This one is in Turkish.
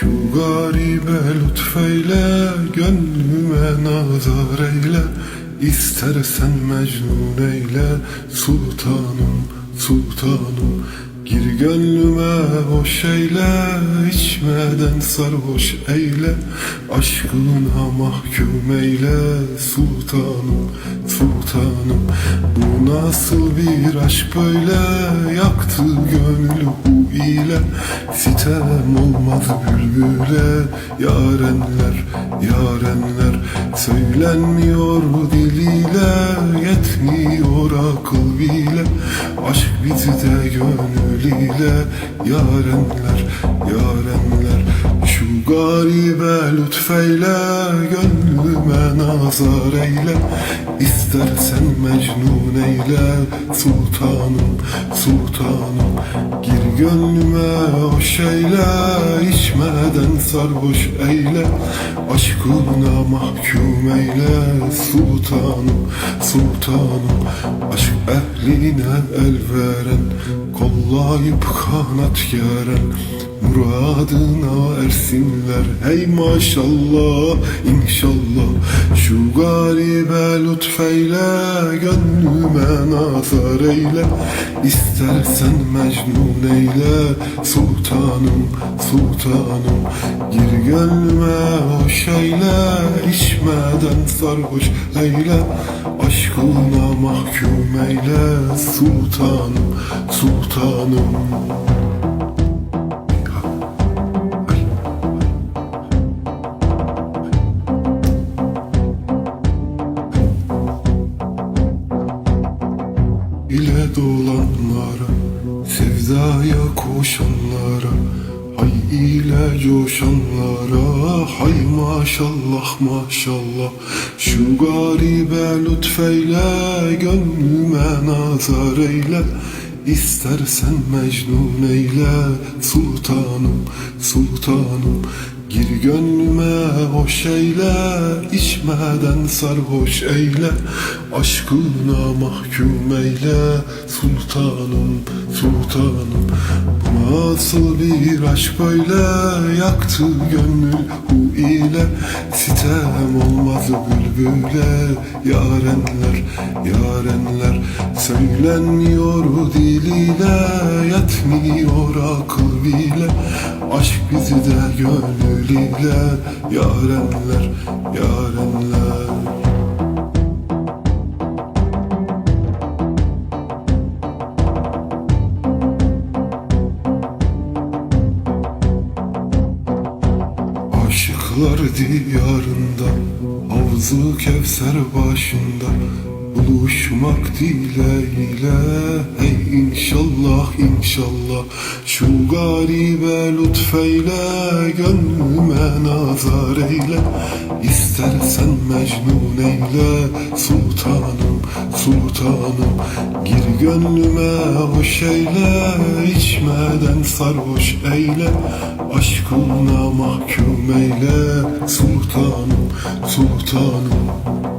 Şu garibe lütfeyle Gönlüme nazar eyle. İstersen mecnun eyle Sultanım, sultanım. Gir gönlüme hoş eyle içmeden sarhoş eyle. Aşkına mahkum eyle Sultanım, sultanım. Bu nasıl bir aşk böyle Yaktı gönlü ile Sitem olmaz bülbüle. Yarenler, yarenler Söylenmiyor diliyle. Yetmiyor akıl bile Aşk bizde gönül ile Yarenler, yarenler Şu garibe lütfeyle Gönlüme nazar eyle. İstersen mecnun eyle Sultanım, sultanım Gir gönlüme hoş eyle İçmeden sarhoş eyle. Aşkına mahkum eyle Sultanım, sultanım. Aşk ehline el veren Kollayıp kanat geren Muradına ersinler Hey maşallah inşallah. Şu garibe lütfeyle Gönlüme nazar eyle. İstersen mecnun eyle Sultanım sultanım. Gir gönlüme hoş eyle İçmeden sarhoş eyle. Aşkına mahkum eyle Sultanım sultanım dolanlara Sevdaya koşanlara Hay ile coşanlara Hay maşallah maşallah. Şu garibe lütfeyle Gönlüme nazar eyle. İstersen mecnun eyle Sultanım, sultanım Gir gönlüme hoş eyle içmeden sarhoş eyle. Aşkına mahkum eyle Sultanım, sultanım. Bu nasıl bir aşk böyle? Yaktı gönül hu ile. Sitem olmaz bülbüle Yarenler, yarenler Söylenmiyor diliyle. Yetmiyor akıl bile Aşk bizi de gönül ile Yarenler, yarenler Aşıklar diyarında Havzu Kevser başında. Buluşmak dileğiyle Hey inşallah inşallah. Şu garibe lütfeyle Gönlüme nazar eyle. İstersen mecnun eyle Sultanım sultanım Gir gönlüme hoş eyle İçmeden sarhoş eyle. Aşkına mahkum eyle Sultanım sultanım